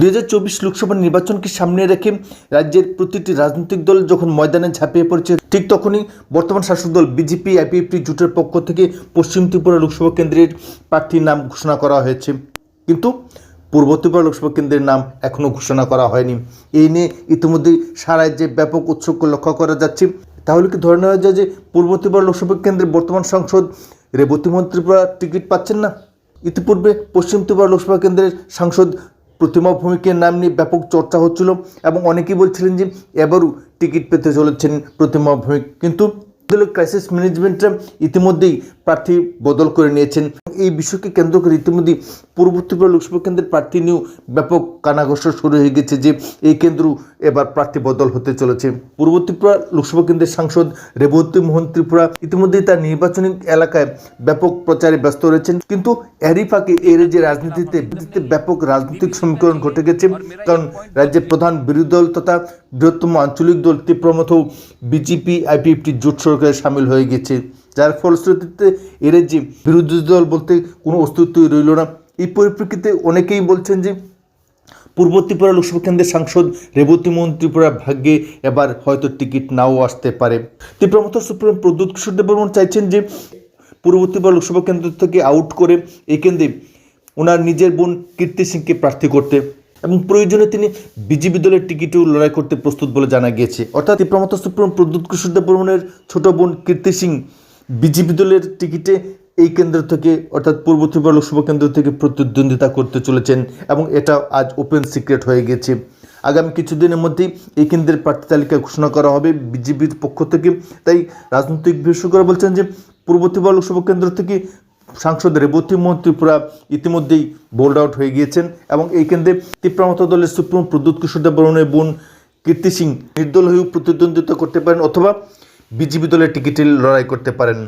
দুই হাজার চব্বিশ লোকসভা নির্বাচনকে সামনে রেখে রাজ্যের প্রতিটি রাজনৈতিক দল যখন ময়দানে ঝাঁপিয়ে পড়েছে, ঠিক তখনই বর্তমান শাসক দল বিজেপি আইপিএফটি জোটের পক্ষ থেকে পশ্চিম ত্রিপুরা লোকসভা কেন্দ্রের প্রার্থীর নাম ঘোষণা করা হয়েছে। কিন্তু পূর্ব ত্রিপুরা লোকসভা কেন্দ্রের নাম এখনও ঘোষণা করা হয়নি। এই নিয়ে ইতিমধ্যেই সারা রাজ্যে ব্যাপক উৎসুক লক্ষ্য করা যাচ্ছে। তাহলে কি ধরে নেওয়া যায় যে পূর্ব ত্রিপুরা লোকসভা কেন্দ্রের বর্তমান সাংসদ রেবতী মন্ত্রীপুরা টিকিট পাচ্ছেন না? ইতিপূর্বে পশ্চিম ত্রিপুরা লোকসভা কেন্দ্রের সাংসদ প্রতিমা ভৌমিকের নাম নিয়ে ব্যাপক চর্চা হচ্ছিল এবং অনেকেই বলছিলেন যে এবারও টিকিট পেতে চলেছেন প্রতিমা ভৌমিক কিন্তু দলের ক্রাইসিস ম্যানেজমেন্টরা ইতিমধ্যেই প্রার্থী বদল করে নিয়েছেন। এই বিষয়কে কেন্দ্র করে ইতিমধ্যেই পূর্ব ত্রিপুরা লোকসভা কেন্দ্রের প্রার্থী নিয়েও ব্যাপক কানাঘোষা শুরু হয়ে গেছে যে এই কেন্দ্র এবার প্রার্থী বদল হতে চলেছে। পূর্ব ত্রিপুরা লোকসভা কেন্দ্রের সাংসদ রেবতী মোহন ত্রিপুরা ইতিমধ্যেই তার নির্বাচনী এলাকায় ব্যাপক প্রচারে ব্যস্ত রয়েছেন। কিন্তু এরই ফাঁকে এর যে রাজনীতিতে ব্যাপক রাজনৈতিক সমীকরণ ঘটে গেছে, কারণ রাজ্যের প্রধান বিরোধী দল তথা বৃহত্তম আঞ্চলিক দল তীব্রমথ বিজেপি আইপিএফটি জোট সরকারে সামিল হয়ে গেছে। যার ফলশ্রুতিতে এর যে বিরোধী দল বলতে কোনো অস্তিত্বই রইল না। এই পরিপ্রেক্ষিতে অনেকেই বলছেন যে, পূর্ব ত্রিপুরা লোকসভা কেন্দ্রের সাংসদ রেবতী মোহন ত্রিপুরার ভাগ্যে এবার হয়তো টিকিট নাও আসতে পারে। ত্রিপুরা মতো সুপ্রিম প্রদ্যুৎ কিশোর দেববর্মন চাইছেন যে, পূর্ব ত্রিপুরা লোকসভা কেন্দ্র থেকে আউট করে এই কেন্দ্রে ওনার নিজের বোন কীর্তি সিংকে প্রার্থী করতে। এবং প্রয়োজনে তিনি বিজেপি দলের টিকিটেও লড়াই করতে প্রস্তুত বলে জানা গিয়েছে। অর্থাৎ ত্রিপ্রামত সুপ্রিম প্রদ্যুৎ কিশোর দেববর্মনের ছোট বোন কীর্তি সিং বিজেপি দলের টিকিটে এই কেন্দ্র থেকে, অর্থাৎ পূর্ব ত্রিপুরা লোকসভা কেন্দ্র থেকে প্রতিদ্বন্দ্বিতা করতে চলেছেন এবং এটা আজ ওপেন সিক্রেট হয়ে গেছে আগামী কিছুদিনের মধ্যেই এই কেন্দ্রের প্রার্থী তালিকা ঘোষণা করা হবে বিজেপির পক্ষ থেকে। তাই রাজনৈতিক বিশেষজ্ঞরা বলছেন যে পূর্ব ত্রিপুরা লোকসভা কেন্দ্র থেকে সাংসদ রেবতী মোহন ত্রিপুরা ইতিমধ্যেই বোল্ড আউট হয়ে গিয়েছেন এবং এই কেন্দ্রে তীব্রামত দলের সুপ্রিম প্রদ্যুৎ কিশোর দেবরণের বোন কীর্তি সিং নির্দল হয়েও প্রতিদ্বন্দ্বিতা করতে পারেন অথবা বিজেপি দলের টিকিটের লড়াই করতে পারেন।